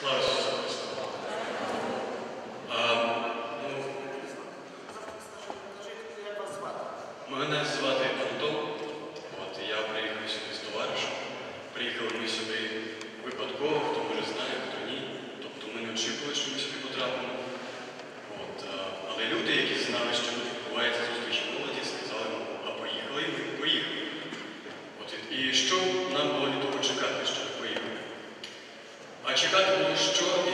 Слава Ісусу Христу! Ем, ну, Мене звати чекатиму, що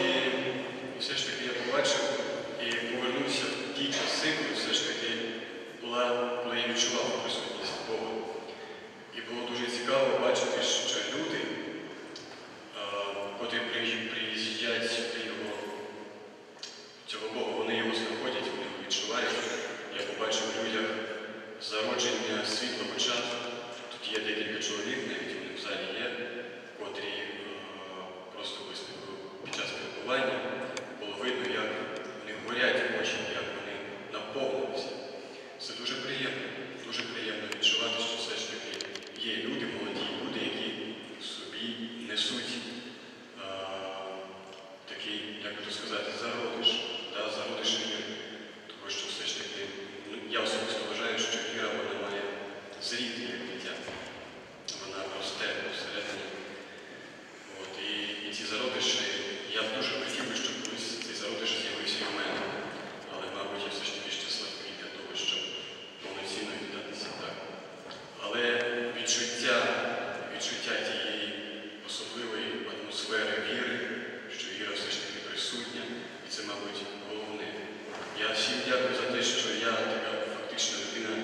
Я всім дякую за те, що я така фактично людина,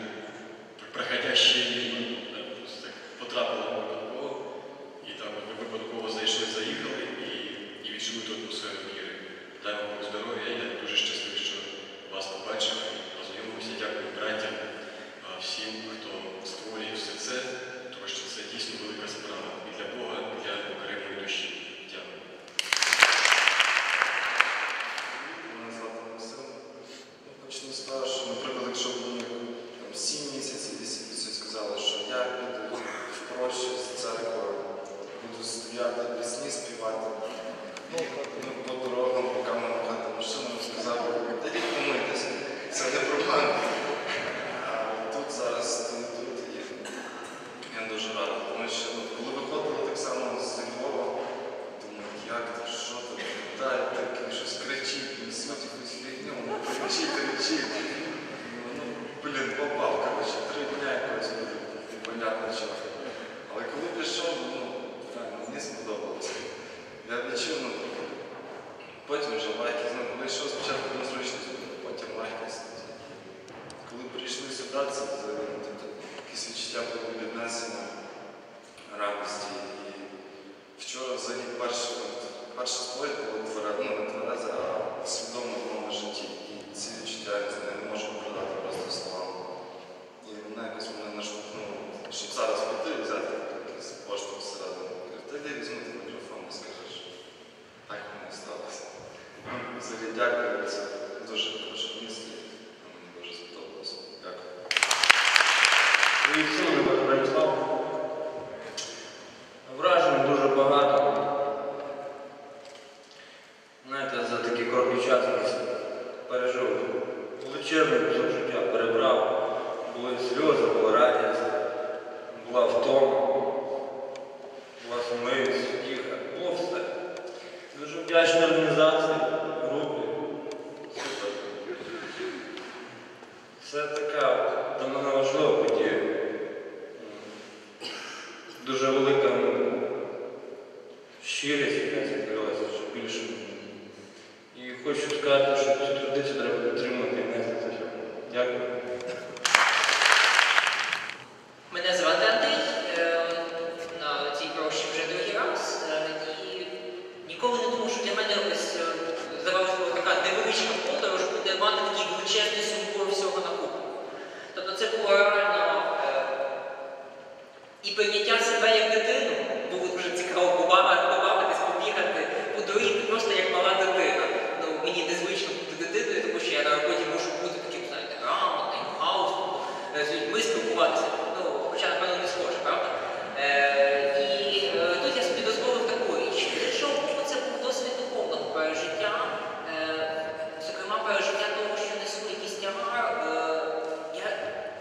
приходяща ну, і потрапила. червень життя перебрав, були сльози.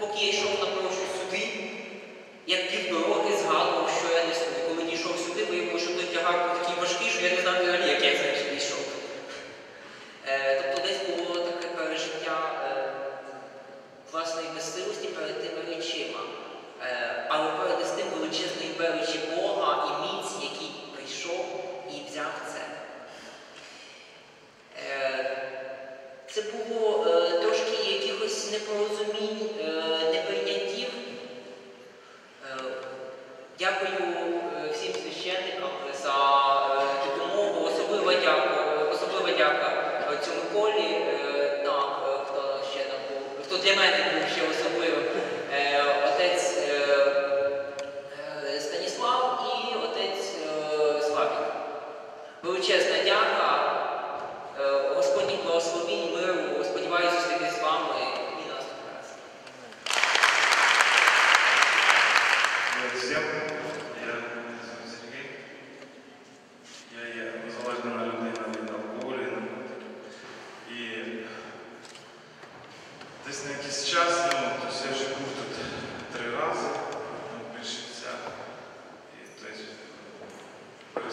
поки я йшов напрошую сюди, як пів дороги згадував, що я не сюди. Коли дійшов сюди, виявилося, що той тягар був такий важкий, що я не знав взагалі. Е, цьому колі. Е, Так, е, хто ще там був, хто для мене був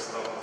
перестав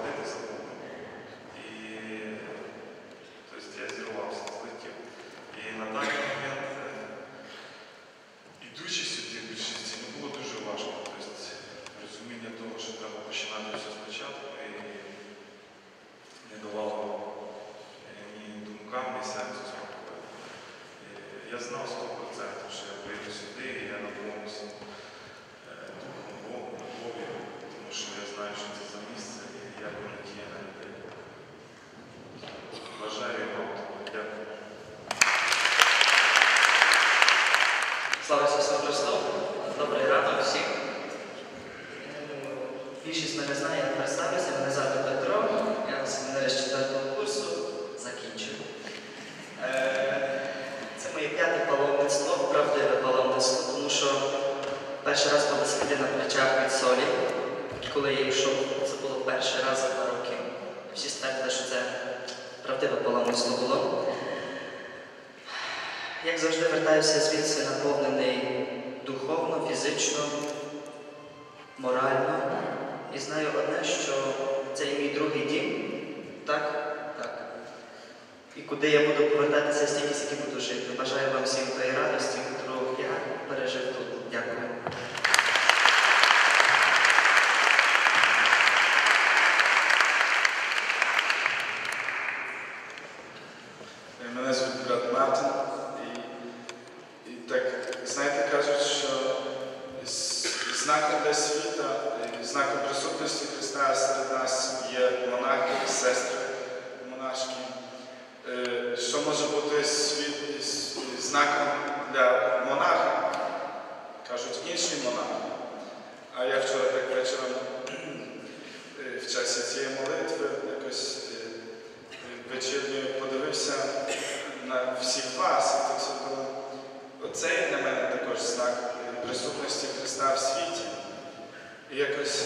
Слава Ісусу Христу! Добрий ранок всім. Більшість мене знає, я представлюся, мене звати Петро, я семінарист 4 курсу, закінчив. Е, Це моє п'яте паломництво, правдиве паломництво, тому що перший раз була сидіти на плечах від солі. Коли я йшов, це було перший раз за два роки. Всі ствердили, що це правдиве паломництво було. Як завжди вертаюся звідси наповнений духовно, фізично, морально. І знаю одне, що це і мій другий дім. Так? Так. І куди я буду повертатися стільки, скільки буду жити. Бажаю вам всім тої радості, яку я пережив тут. Дякую. Е, Мене звуть брат Мартин. І, і так, знаєте, кажуть, що з- знаком для світа, е, знаком присутності Христа серед нас є монахи, сестри, монашки. Е, Що може бути світ, з- знаком для монаха? Кажуть, інший монах. А я вчора так вечором е, в часі цієї молитви якось е, вечірньою подивився на всіх вас, і так собі думав, оце є для мене також знак е, присутності Христа в світі. І якось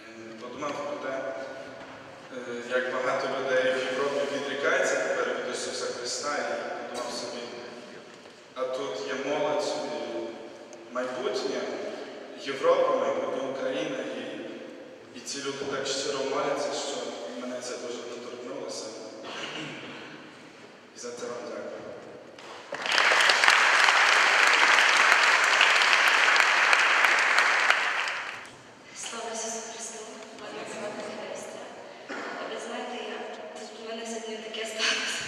е, подумав про те, е, як багато людей в Європі відрікається тепер від Ісуса Христа, і подумав собі, а тут є молодь, е, майбутнє Європа, майбутнє Україна. І і ці люди так щиро моляться, що мене це дуже доторкнулося. І за це вам дякую. Слава Ісусу Христу! Мене звати Христя. Ви знаєте, я тут у мене сьогодні таке сталося.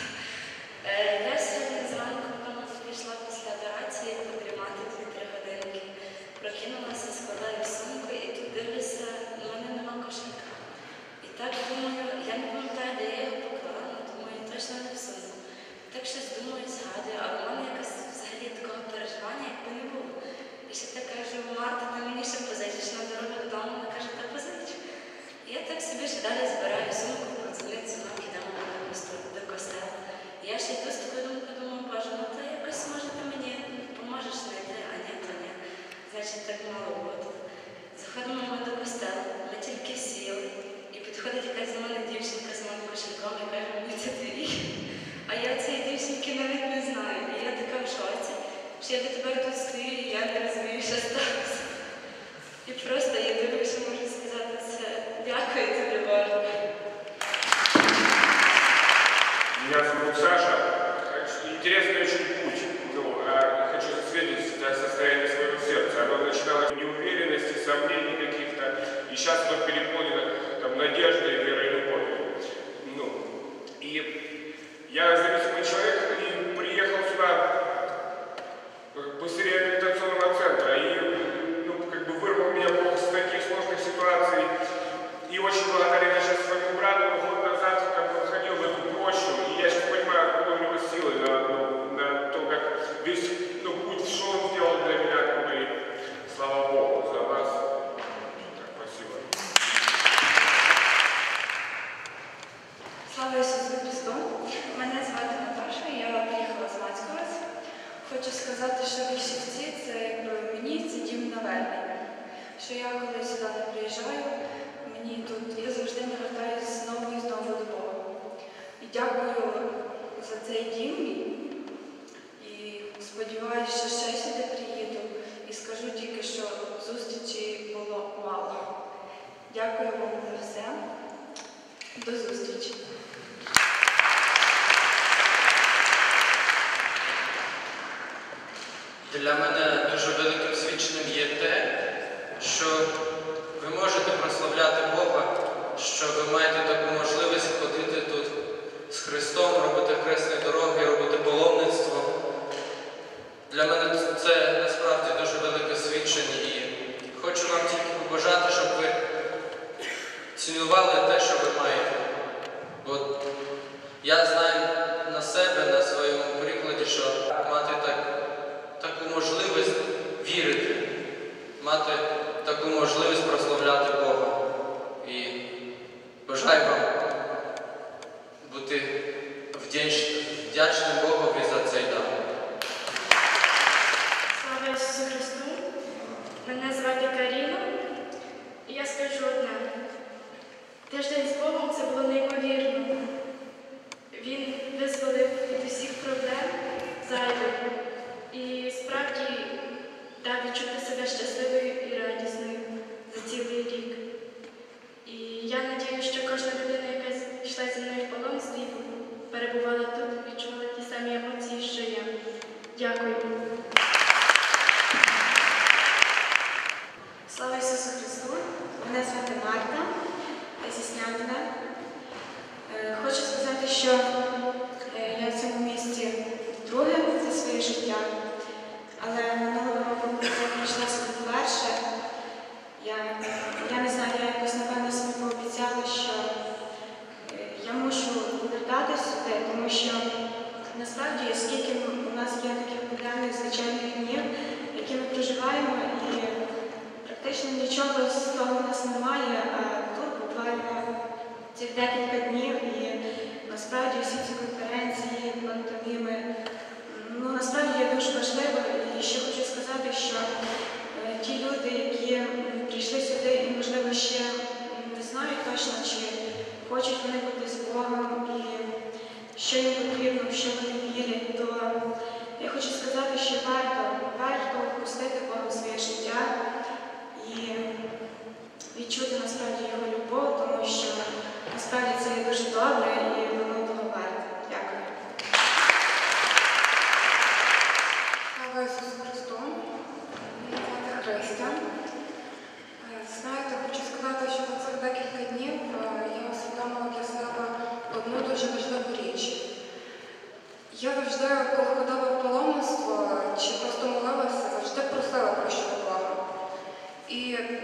Е, Я сьогодні зранку вдома пішла після операції подрімати 2-3 годинки. Прокинулася, складаю сумку і тут дивлюся, у мене нема кошелька. І так думаю, я не пам'ятаю, де я його поклала, але думаю, точно не в сумку. Так щось думаю, згадую, а в мене якось взагалі такого переживання якби не було. І ще так кажу, Марта, ти мені ще позичиш на дорогу додому, вона каже, та позич. І я так собі ще далі збираю сумку, подзвонить синок, йдемо до до костела. Я ще йду з такою думкою, думаю, боже, ну то якось може ти мені поможеш знайти, а ні, то ні. Значить, так мало бути. Заходимо ми до костела, ми тільки сіли, і підходить якась до мене дівчинка з моїм кошельком і каже, мені це твій. А я цієї дівчинки навіть не знаю. І я така в шоці, що я тепер тут стою, і я не розумію, що сталося. І просто єдине, що можу дякую тобі, Боже. шарові шівці це мені це дім навернення. Що я коли сюди не приїжджаю, мені тут я завжди навертаюся знову і знову до Бога. І дякую за цей дім і сподіваюся, що ще сюди приїду і скажу тільки, що зустрічі було мало. Дякую вам за все. До зустрічі. Для мене дуже великим свідченням є те, що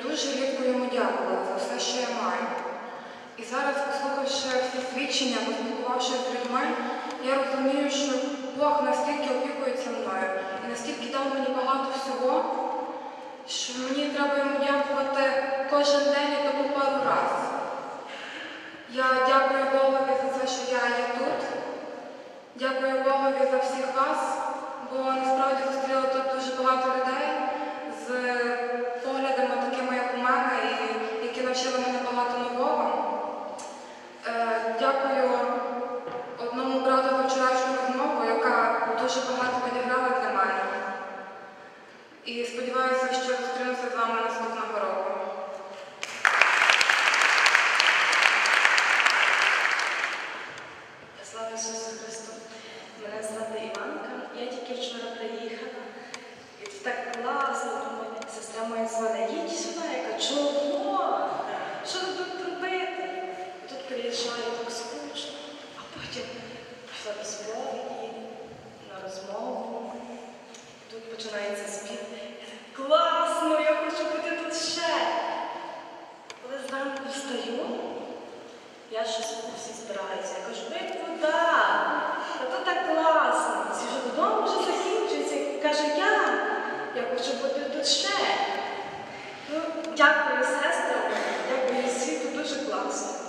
дуже рідко йому дякувала за все, що я маю. І зараз, послухавши всі свідчення, поспілкувавшись з людьми, я розумію, що Бог настільки опікується мною і настільки дав мені багато всього, що мені треба йому дякувати кожен день і тому пару раз. Я дякую Богові за те, що я є тут. Дякую Богові за всіх вас, бо насправді зустріла тут дуже багато людей з поглядами такими, як у мене, і які навчили мене багато нового. Е, дякую. що всі збираються. Я кажу, ви куди? Та то так класно. Всі вже додому вже закінчується. Каже, я, я хочу бути тут ще. Ну, Дякую, сестра, дякую всі, тут дуже класно.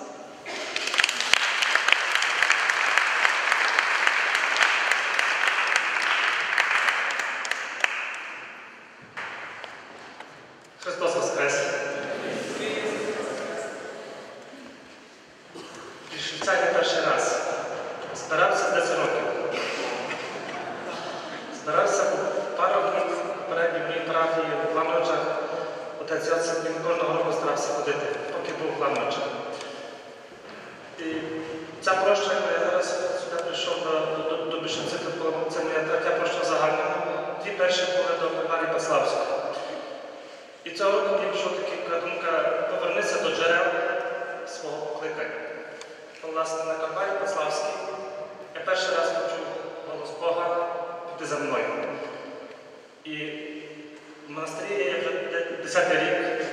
Отець Йосип він кожного року старався ходити, поки був в Плановичах. І ця проща, я зараз сюди прийшов до, до, до Бішенця, це моя третя проща загальна. Дві перші були до Миколаї Паславського. І цього року мені прийшла така думка повернися до джерел свого покликання. Власне, на Карпаті Паславській я перший раз почув голос Бога піти за мною. І монастирі я вже де- десятий рік,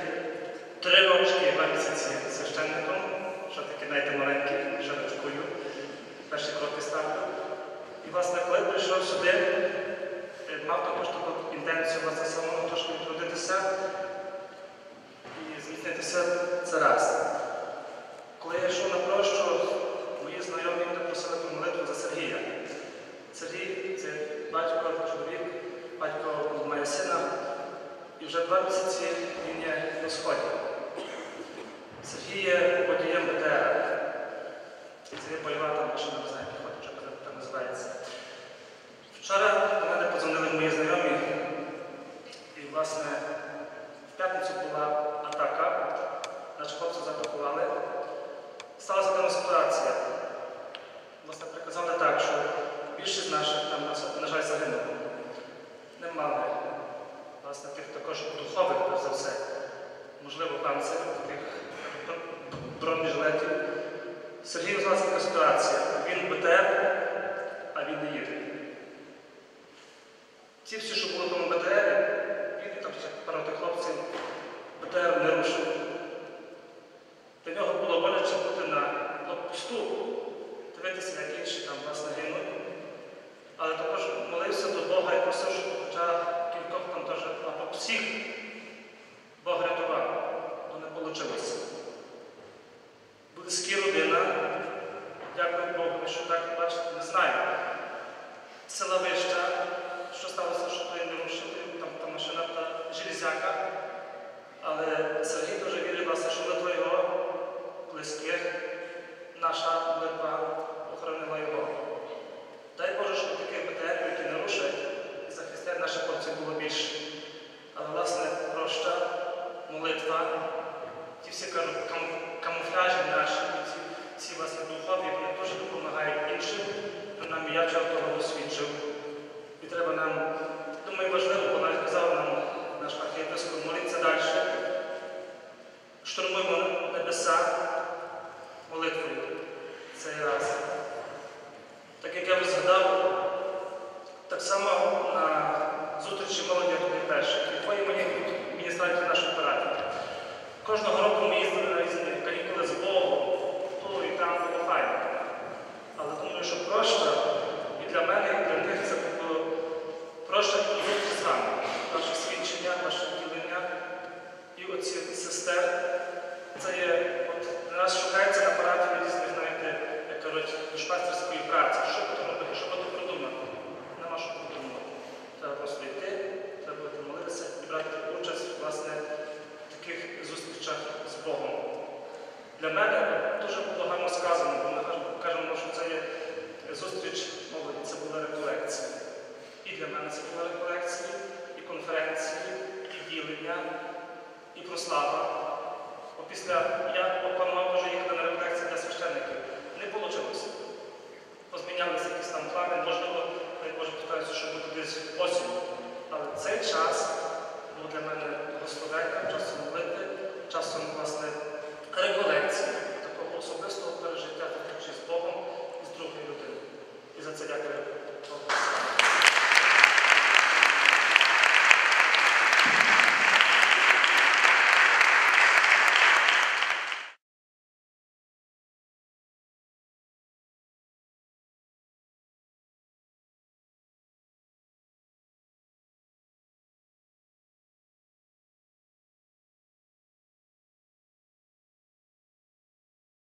три рочки, місяці священником, що таке, знаєте, маленький, ще дочкою, перші кроки ставлю. І, власне, коли прийшов сюди, мав також таку інтенцію власне самому трошки відродитися і зміцнитися це раз. Коли я йшов на прощу, мої знайомі мене просили про молитву за Сергія. Сергій це батько, чоловік, батько має сина, і вже два місяці він є на сході. Сергій водієм БТР. Це є бойова там машина, не знаю, як що так називається. Вчора до мене подзвонили мої знайомі, і, власне, в п'ятницю була атака, наші хлопці заатакували. Сталася така ситуація. Власне, приказали так, що більшість наших там, на- на жаль, загинуло. Не мали, власне, тих також духових, перш за все, можливо, панцирів, таких бронежилетів. Сергій у нас така ситуація. Він БТР, а він не їде. Ті всі, що були в тому БТРі, він там пару тих хлопців, БТР не рушив. Для нього було боляче бути на блокпосту, дивитися, як інші там власне гинуть. Але також молився до Бога і просив, всіх